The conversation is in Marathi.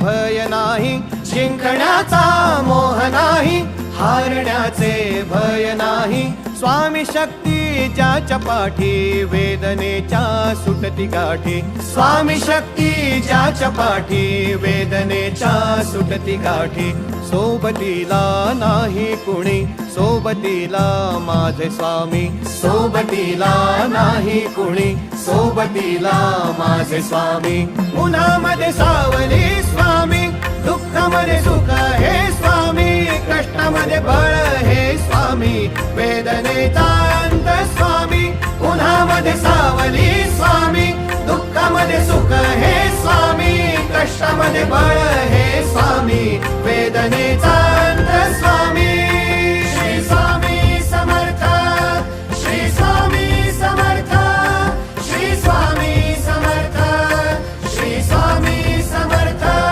भय नाही जिंकण्याचा मोह नाही हारण्याचे भय नाही. स्वामी शक्तीच्या चपाठी वेदनेच्या सुटती गाठी. स्वामी शक्तीच्या चपाठी वेदनेच्या सुटती गाठी. सोबतीला नाही कुणी सोबतीला माझे स्वामी. सोबतीला नाही कुणी सोबतीला माझे स्वामी. उन्हामध्ये सावली हे स्वामी कष्टामध्ये बळ हे स्वामी वेदनेचा अंत स्वामी उन्हामध्ये सावली